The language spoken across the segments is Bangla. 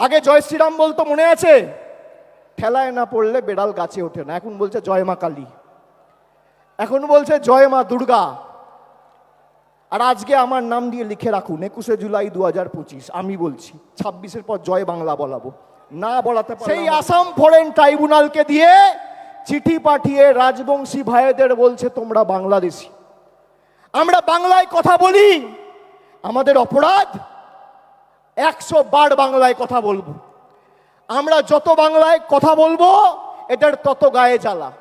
আগে জয় শ্রীরাম বলতো মনে আছে? ঠেলায় না পড়লে বেড়াল গাছে ওঠে না। এখন বলছে জয় মা কালী। এখন বলছে জয় মা দুর্গা। আর আজকে আমার নাম দিয়ে লিখে রাখুন একুশে জুলাই দু হাজার পঁচিশ। আমি বলছি ছাব্বিশের পর জয় বাংলা বলাবো। না বলাতে সেই আসাম ফরেন ট্রাইব্যুনালকে দিয়ে চিঠি পাঠিয়ে রাজবংশী ভাইদের বলছে তোমরা বাংলাদেশি। আমরা বাংলায় কথা বলি। আমাদের অপরাধ একশো বার বাংলায় কথা বলব। আমরা যত বাংলায় কথা বলব এটার তত গায়ে জ্বালা।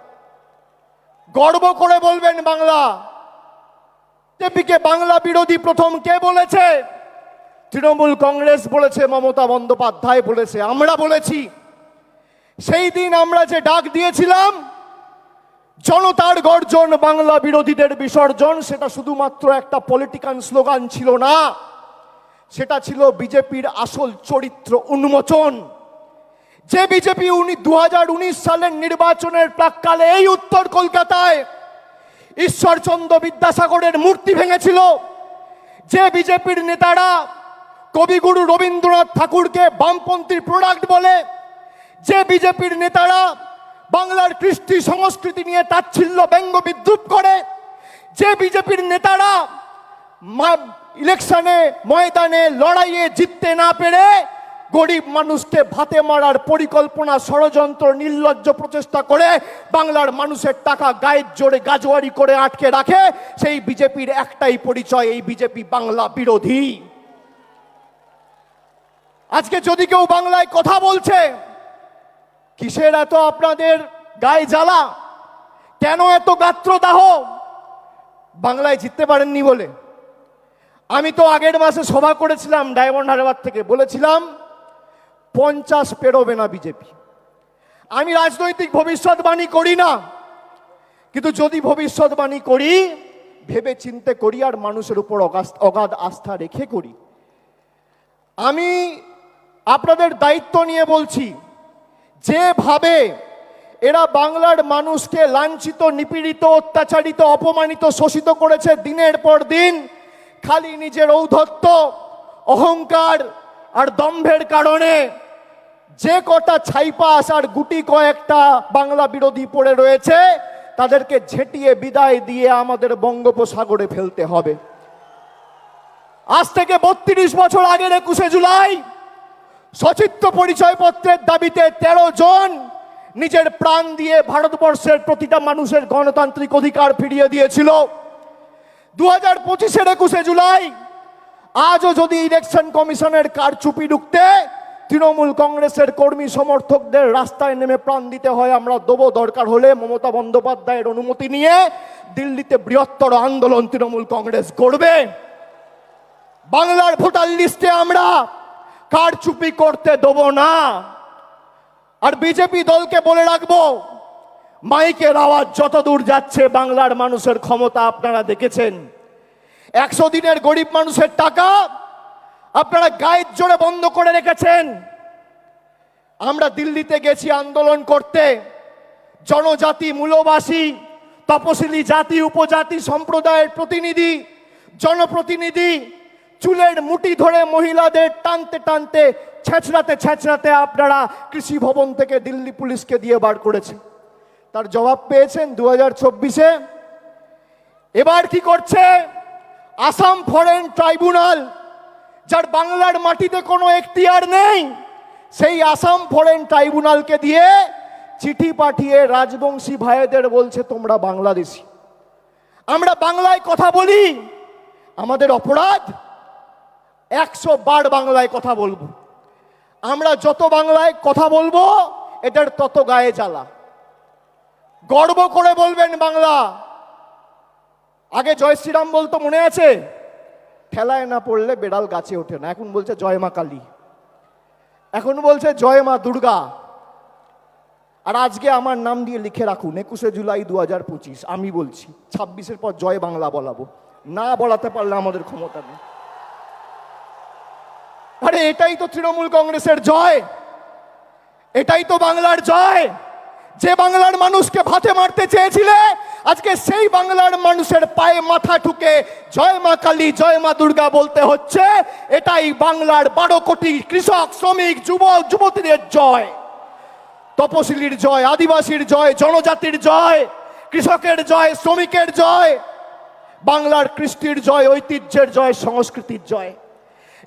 গর্ব করে বলবেন বাংলা। বিজেপিকে বাংলা বিরোধী প্রথম কে বলেছে? তৃণমূল কংগ্রেস বলেছে, মমতা বন্দ্যোপাধ্যায় বলেছে, আমরা বলেছি। সেই দিন আমরা যে ডাক দিয়েছিলাম, জনতার গর্জন বাংলা বিরোধীদের বিসর্জন, সেটা শুধুমাত্র একটা পলিটিক্যাল স্লোগান ছিল না। সেটা ছিল বিজেপির আসল চরিত্র উন্মোচন। যে বিজেপি উনি দুহাজার উনিশ সালের নির্বাচনের প্রাককালে এই উত্তর কলকাতায় ঈশ্বরচন্দ্র বিদ্যাসাগরের মূর্তি ভেঙেছিল, যে বিজেপির নেতারা কবিগুরু রবীন্দ্রনাথ ঠাকুরকে বামপন্থীর প্রোডাক্ট বলে, যে বিজেপির নেতারা বাংলার কৃষ্টি সংস্কৃতি নিয়ে তাচ্ছিল্য ব্যঙ্গ বিদ্রুপ করে, যে বিজেপির নেতারা ইলেকশনে ময়দানে, লড়াইয়ে জিততে না পেরে গরিব মানুষকে ভাতে মারার পরিকল্পনা, ষড়যন্ত্র, নির্লজ্জ প্রচেষ্টা করে বাংলার মানুষের টাকা গায়ের জোরে গাজোয়ারি করে আটকে রাখে, সেই বিজেপির একটাই পরিচয়, এই বিজেপি বাংলা বিরোধী। আজকে যদি কেউ বাংলায় কথা বলছে, কিসের এত আপনাদের গায়ে জ্বালা? কেন এত গাত্রদাহ? বাংলায় জিততে পারেননি বলে। আমি তো আগের মাসে সভা করেছিলাম ডায়মন্ড হারবার থেকে, বলেছিলাম পঞ্চাশ পেরোবে না বিজেপি। আমি রাজনৈতিক ভবিষ্যৎবাণী করি না, কিন্তু যদি ভবিষ্যৎবাণী করি, ভেবে চিন্তে করি আর মানুষের উপর অগাধ আস্থা রেখে করি। আমি আপনাদের দায়িত্ব নিয়ে বলছি, যেভাবে এরা বাংলার মানুষকে লাঞ্ছিত, নিপীড়িত, অত্যাচারিত, অপমানিত, শোষিত করেছে দিনের পর দিন খালি নিজের ঔদ্ধত্য, অহংকার আর দম্ভের কারণে যে কটা ছাইপাস আর গুটি কয়েকটা বাংলা বিরোধী পড়ে রয়েছে, তাদেরকে ঝেঁটিয়ে বিদায় দিয়ে আমাদের বঙ্গোপসাগরে ফেলতে হবে। আজ থেকে বত্রিশ বছর আগের একুশে জুলাই, সচিত্র পরিচয়পত্রের দাবিতে তেরো জন নিজের প্রাণ দিয়ে ভারতবর্ষের প্রতিটা মানুষের গণতান্ত্রিক অধিকার ফিরিয়ে দিয়েছিল। দু হাজার পঁচিশের একুশে জুলাই, আজও যদি ইলেকশন কমিশনের কারচুপি ঢুকতে, তৃণমূল কংগ্রেসের কর্মী সমর্থকদের রাস্তায় নেমে প্রাণ দিতে হয়, আমরা দেবো দরকার হলে মমতা বন্দ্যোপাধ্যায়ের অনুমতি নিয়ে দিল্লিতে বৃহত্তর আন্দোলন তৃণমূল কংগ্রেস করবে। বাংলার ভোটার লিস্টে আমরা কারচুপি করতে দেবো না। আর বিজেপি দলকে বলে রাখব মাইকের আওয়াজ যত দূর যাচ্ছে, বাংলার মানুষের ক্ষমতা আপনারা দেখেছেন। একশো দিনের গরিব মানুষের টাকা আপনারা গায়ের জোরে বন্ধ করে রেখেছেন। আমরা দিল্লিতে গেছি আন্দোলন করতে। জনজাতি, মূলবাসী, তপশিলি জাতি, উপজাতি সম্প্রদায়ের প্রতিনিধি, জনপ্রতিনিধি চুলের মুটি ধরে মহিলাদের টানতে টানতে, ছেঁচড়াতে ছেঁচড়াতে আপনারা কৃষি ভবন থেকে দিল্লি পুলিশকে দিয়ে বার করেছে। তার জবাব পেয়েছেন দু হাজার চব্বিশে। এবার কি করছে? আসাম ফরেন ট্রাইব্যুনাল, যার বাংলার মাটিতে কোনো এখতিয়ার নেই, সেই আসাম ফরেন ট্রাইব্যুনালকে দিয়ে চিঠি পাঠিয়ে রাজবংশী ভাইদের বলছে, তোমরা বাংলাদেশি। আমরা বাংলায় কথা বলি, আমাদের অপরাধ, একশো বার বাংলায় কথা বলব। আমরা যত বাংলায় কথা বলব, এটার তত গায়ে জ্বালা। গর্ব করে বলবেন বাংলা। আগে জয় শ্রীরাম বলতো, মনে আছে? ঠেলায় না পড়লে বেড়াল গাছে ওঠে না। এখন বলছে, জয় মা কালী। এখন বলছে, জয় মা দুর্গা। আর আজকে আমার নাম দিয়ে লিখে রাখুন, একুশে জুলাই দু হাজার পঁচিশ, আমি বলছি, ছাব্বিশের পর জয় বাংলা বলাবো। না বলাতে পারলে আমাদের ক্ষমতা নেই। আরে, এটাই তো তৃণমূল কংগ্রেসের জয়। এটাই তো বাংলার জয়। যে বাংলার মানুষকে ভাতে মারতে চেয়েছিলে, আজকে সেই বাংলার মানুষের পায়ে মাথা ঠুকে জয় মা কালী, জয় মা দুর্গা বলতে হচ্ছে, এটাই বাংলার বারো কোটি কৃষক, শ্রমিক, যুবক, যুবতীদের জয়। তপশিলির জয়, আদিবাসীর জয়, জনজাতির জয়, কৃষকের জয়, শ্রমিকের জয়, বাংলার কৃষ্টির জয়, ঐতিহ্যের জয়, সংস্কৃতির জয়।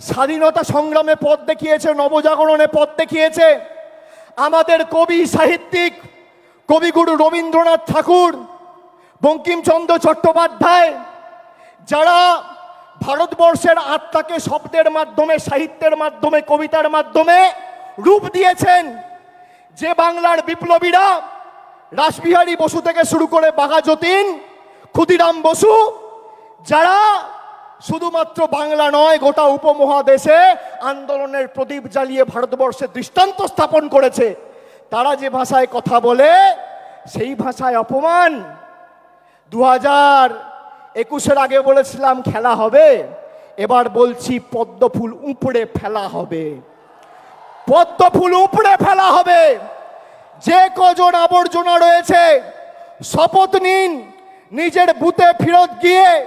স্বাধীনতা সংগ্রামে পথ দেখিয়েছে, নবজাগরণে পথ দেখিয়েছে। আমাদের কবি সাহিত্যিক, কবিগুরু রবীন্দ্রনাথ ঠাকুর, বঙ্কিমচন্দ্র চট্টোপাধ্যায়, যারা ভারতবর্ষের আত্মাকে শব্দের মাধ্যমে, সাহিত্যের মাধ্যমে, কবিতার মাধ্যমে রূপ দিয়েছেন, যে বাংলার বিপ্লবীরা রাসবিহারী বসু থেকে শুরু করে বাঘা যতীন ক্ষুদিরাম বসু, যারা শুধুমাত্র বাংলা নয়, গোটা উপমহাদেশে আন্দোলনের প্রদীপ জ্বালিয়ে ভারতবর্ষে দৃষ্টান্ত স্থাপন করেছে। তারা যে ভাষায় কথা বলে, সেই ভাষায় অপমান। দু হাজার একুশের আগে বলেছিলাম, খেলা হবে। এবার বলছি, পদ্ম ফুল উপড়ে ফেলা হবে। পদ্ম ফুল উপড়ে ফেলা হবে। যে কজন আবর্জনা রয়েছে, শপথ নিন, নিজের বুথে ফেরত গিয়ে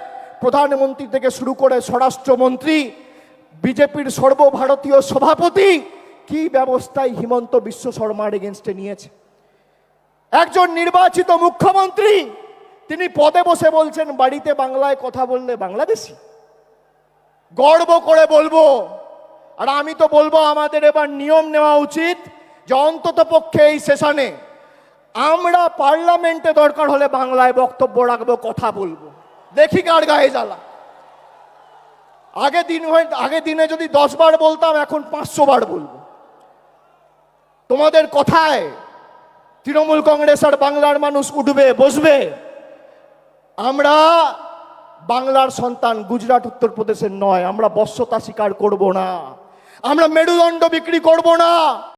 প্রধানমন্ত্রী থেকে শুরু করে স্বরাষ্ট্রমন্ত্রী, বিজেপির সর্বভারতীয় সভাপতি, কি ব্যবস্থায় হিমন্ত বিশ্ব শর্মার এগেনস্টে নিয়েছে? একজন নির্বাচিত মুখ্যমন্ত্রী, তিনি পদে বসে বলছেন, বাড়িতে বাংলায় কথা বললে বাংলাদেশি। গর্ব করে বলব, আর আমি তো বলব আমাদের এবার নিয়ম নেওয়া উচিত যে অন্তত পক্ষে এই সেশনে আমরা পার্লামেন্টে দরকার হলে বাংলায় বক্তব্য রাখব, কথা বলব। দেখি কার গায়ে জ্বালা। আগে দিন হয়ে আগে দিনে যদি দশ বার বলতাম, এখন পাঁচশো বার বলব। তোমাদের কথায় তৃণমূল কংগ্রেস আর বাংলার মানুষ উঠবে, বসবে। আমরা বাংলার সন্তান, গুজরাট, উত্তরপ্রদেশের নয়। আমরা বশ্যতা স্বীকার করব না। আমরা মেরুদণ্ড বিক্রি করব না।